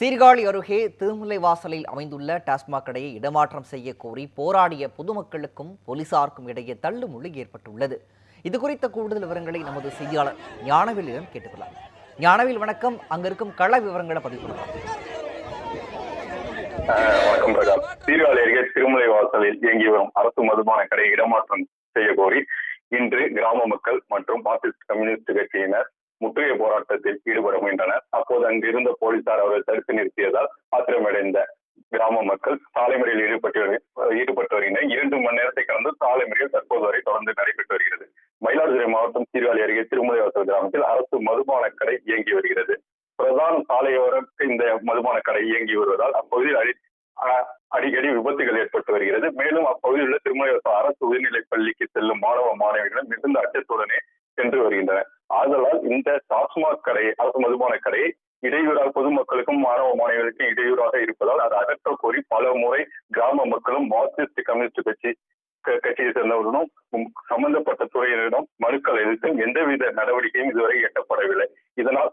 சீர்காழி அருகே திருமுல்லை வாசலில் அமைந்துள்ள டாஸ்மாக் கடையை இடமாற்றம் செய்ய கோரி போராடிய பொதுமக்களுக்கும் போலீசாருக்கும் இடையே தள்ளுமுள்ளு ஏற்பட்டுள்ளது. இது குறித்த கூடுதல் விவரங்களை நமது செய்தியாளர் ஞானவேலிடம் கேட்டுக்கொள்ளலாம். ஞானவேல் வணக்கம். அங்க இருக்கும் கள விவரங்களை பதிவு பண்ணலாம். ஆஹ் வணக்கம் பிரகாஷ் சீர்காழி அருகே திருமலை வாசலில் இயங்கி வரும் அரசு மதுபான கடையை இடமாற்றம் செய்ய கோரி இன்று கிராம மக்கள் மற்றும் மார்க்சிஸ்ட் கம்யூனிஸ்ட் கட்சியினர் முற்றுகை போராட்டத்தில் ஈடுபட முயன்றனர். அப்போது அங்கிருந்த போலீசார் அவரை தடுத்து நிறுத்தியதால் ஆத்திரமடைந்த கிராம மக்கள் சாலை மறியலில் ஈடுபட்டு ஈடுபட்டு வருகின்றனர் இரண்டு மணி நேரத்தை கடந்து சாலை மறியல் தற்போது வரை தொடர்ந்து நடைபெற்று வருகிறது. மயிலாடுதுறை மாவட்டம் சீர்காழி அருகே திருமலைவாசல் கிராமத்தில் அரசு மதுபான கடை இயங்கி வருகிறது. பிரதான சாலையோரம் இந்த மதுபான கடை இயங்கி வருவதால் அப்பகுதியில் அடி அடிக்கடி விபத்துகள் ஏற்பட்டு வருகிறது. மேலும் அப்பகுதியில் உள்ள திருமலைவாசல் அரசு உயர்நிலைப் பள்ளிக்கு செல்லும் மாணவ மாணவிகள் மிகுந்த அச்சத்துடனே சென்று வருகின்றனர். ஆதலால் இந்த டாஸ்மாக் கடை அரசு மதுபான கடை இடையூறாக பொதுமக்களுக்கும் மாணவ மாணவிகளுக்கும் இடையூறாக இருப்பதால் அதை அகற்ற கோரி பல முறை கிராம மக்களும் மார்க்சிஸ்ட் கம்யூனிஸ்ட் கட்சி க- கட்சியை சேர்ந்தவர்களும் சம்பந்தப்பட்ட துறையினரிடம் மனுக்கள் எதிர்த்தும் எந்தவித நடவடிக்கையும் இதுவரை எட்டப்படவில்லை. இதனால்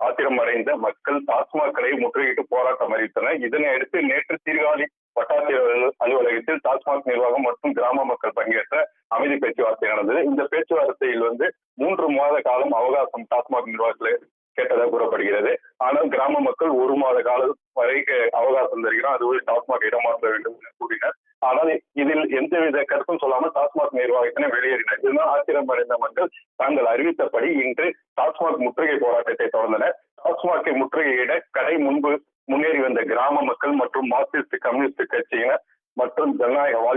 ஆத்திரம் அடைந்த மக்கள் டாஸ்மாக் கடையை முற்றுகையிட்டு போராட்டம் அறிவித்தனர் இதனை அடுத்து நேற்று சீர்காழி வட்டாட்சியர் அலுவலகத்தில் டாஸ்மாக் நிர்வாகம் மற்றும் கிராம மக்கள் பங்கேற்ற அமைதி பேச்சுவார்த்தை நடந்தது. இந்த பேச்சுவார்த்தையில் வந்து மூன்று மாத காலம் அவகாசம் டாஸ்மாக் நிர்வாகத்தில் கேட்டதாக கூறப்படுகிறது. ஆனால் கிராம மக்கள் ஒரு மாத காலம் வரை அவகாசம் தருகிறோம் அதுவரை டாஸ்மாக் இடமாற்ற வேண்டும் என கூறினர். ஆனால் இதில் எந்தவித கருத்தும் சொல்லாமல் டாஸ்மாக் நிர்வாகத்தினை வெளியேறினர். இதனால் ஆத்திரம் அடைந்த மக்கள் தாங்கள் அறிவித்தபடி இன்று டாஸ்மாக் முற்றுகை போராட்டத்தை தொடர்ந்தனர். டாஸ்மாகை முற்றுகையிட கடை முன்பு முன்னேறி வந்த கிராம மக்கள் மற்றும் மார்க்சிஸ்ட் கம்யூனிஸ்ட் கட்சியினர்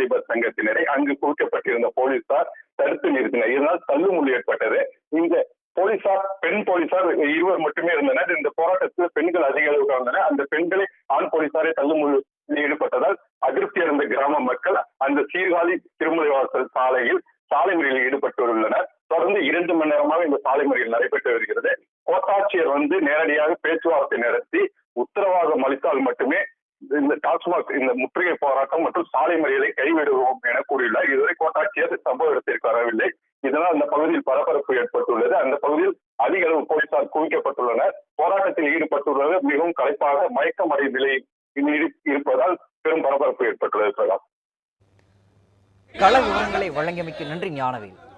வாலிபர் சங்கத்தினரை அங்கு குவிக்கப்பட்டிருந்த போலீசார் தடுத்து நிறுத்தினர். இதனால் தள்ளுமுள்ளி ஏற்பட்டது. இந்த போலீசார் பெண் போலீசார் இருவர் மட்டுமே இருந்தனர். இந்த போராட்டத்தில் பெண்கள் அதிக அளவு கலந்தனர். அந்த பெண்களை ஆண் போலீசாரை தள்ளுமுள்ளி ஈடுபட்டதால் அதிருப்தி அடைந்த கிராம மக்கள் அந்த சீர்காழி திருமலை வாசல் சாலையில் சாலை முறையில் ஈடுபட்டுள்ளனர் தொடர்ந்து இரண்டு மணி நேரமாக இந்த சாலை முறையில் நடைபெற்று வருகிறது. கோட்டாட்சியர் வந்து நேரடியாக பேச்சுவார்த்தை நடத்தி உத்தரவாதம் அளித்தால் மட்டுமே இந்த டாஸ்மாக் இந்த முற்றுகை போராட்டம் மற்றும் சாலை மறியலை கைவிடுவோம் என கூறியுள்ளார். இதுவரை கோட்டாட்சியர் சம்பவ இடத்திற்கு வரவில்லை. இதனால் அந்த பகுதியில் பரபரப்பு ஏற்பட்டுள்ளது. அந்த பகுதியில் அதிக அளவு போலீசார் குவிக்கப்பட்டுள்ளனர். போராட்டத்தில் ஈடுபட்டுள்ளது. மிகவும் களைப்பாக மயக்கம் நிலை இருப்பதால் பெரும் பரபரப்பு ஏற்பட்டுள்ளது பிரகாஷ். கள விவரங்களை வழங்கியமைக்கு நன்றி ஞானவேல்.